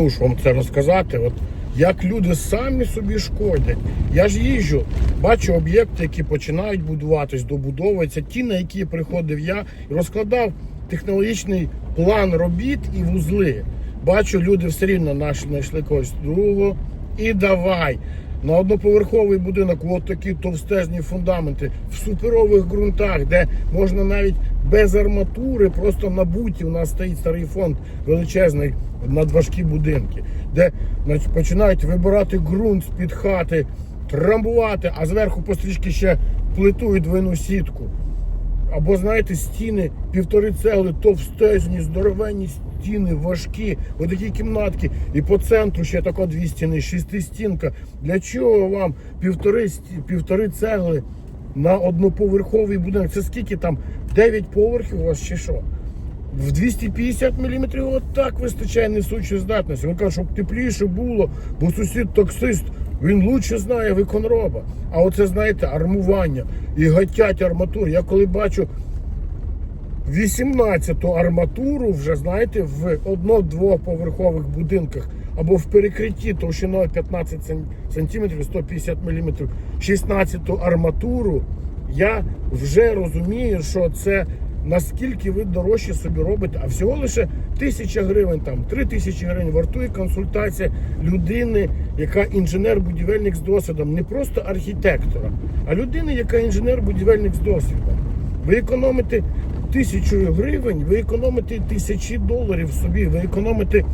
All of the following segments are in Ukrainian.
мушу вам це розказати. От як люди самі собі шкодять. Я ж їжджу, бачу об'єкти, які починають будуватись, добудовуються. Ті, на які приходив я, розкладав технологічний план робіт і вузли. Бачу, люди все рівно знайшли когось другого. І давай. На одноповерховий будинок, от такі товстезні фундаменти в суперових ґрунтах, де можна навіть без арматури, просто на буті у нас стоїть старий фонд величезний надважкі будинки, де значить, починають вибирати ґрунт з-під хати, трамбувати, а зверху пострічки ще плиту і двойну сітку. Або, знаєте, стіни, півтори цегли, товстезні, здоровенні стіни, важкі, отакі кімнатки. І по центру ще тако дві стіни, шестистінка. Для чого вам півтори, півтори цегли на одноповерховий будинок? Це скільки там? 9 поверхів у вас чи що? В 250 мм от так вистачає несучої здатності. Він каже, щоб тепліше було, бо сусід таксист, він лучше знає виконроба. А оце, знаєте, армування і гатять арматуру. Я коли бачу 18-ту арматуру, вже знаєте, в одно-двоповерхових будинках або в перекритті товщиною 15 см, 150 мм, 16-ту арматуру, я вже розумію, що це наскільки ви дорожче собі робите, а всього лише тисяча гривень, там три тисячі гривень вартує консультація людини, яка інженер-будівельник з досвідом, не просто архітектора, а людини, яка інженер-будівельник з досвідом. Ви економите тисячу гривень, ви економите тисячі доларів собі, ви економите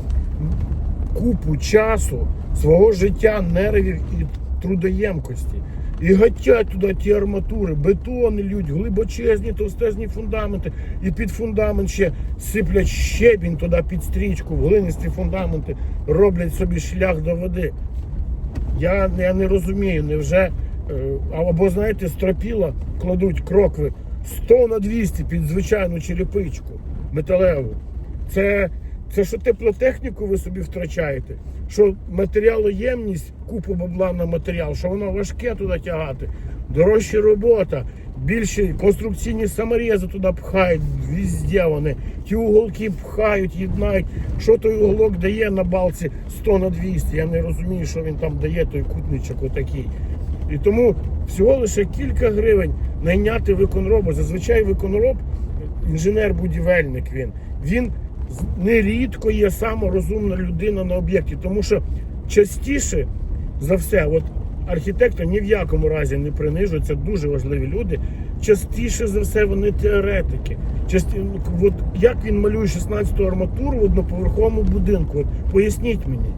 купу часу, свого життя, нервів і трудоємкості. І гатять туди ті арматури, бетони лють, глибочезні, товстезні фундаменти. І під фундамент ще сиплять щебінь туди під стрічку, в глинисті фундаменти роблять собі шлях до води. Я, я не розумію, невже. е, Або, знаєте, стропіла кладуть крокви 100 на 200 під звичайну черепичку металеву. Це, це що теплотехніку ви собі втрачаєте, що матеріалоємність, купу бабла на матеріал, що воно важке туди тягати, дорожча робота, більші конструкційні саморези туди пхають, везде вони. Ті уголки пхають, єднають. Що той уголок дає на балці 100 на 200? Я не розумію, що він там дає, той кутничок отакий. І тому всього лише кілька гривень найняти виконроба. Зазвичай виконроб, інженер-будівельник він. Він нерідко є саморозумна людина на об'єкті, тому що частіше за все, от архітектор ні в якому разі не принижує, це дуже важливі люди. Частіше за все вони теоретики. Часті... От як він малює 16-ту арматуру в одноповерховому будинку? От поясніть мені.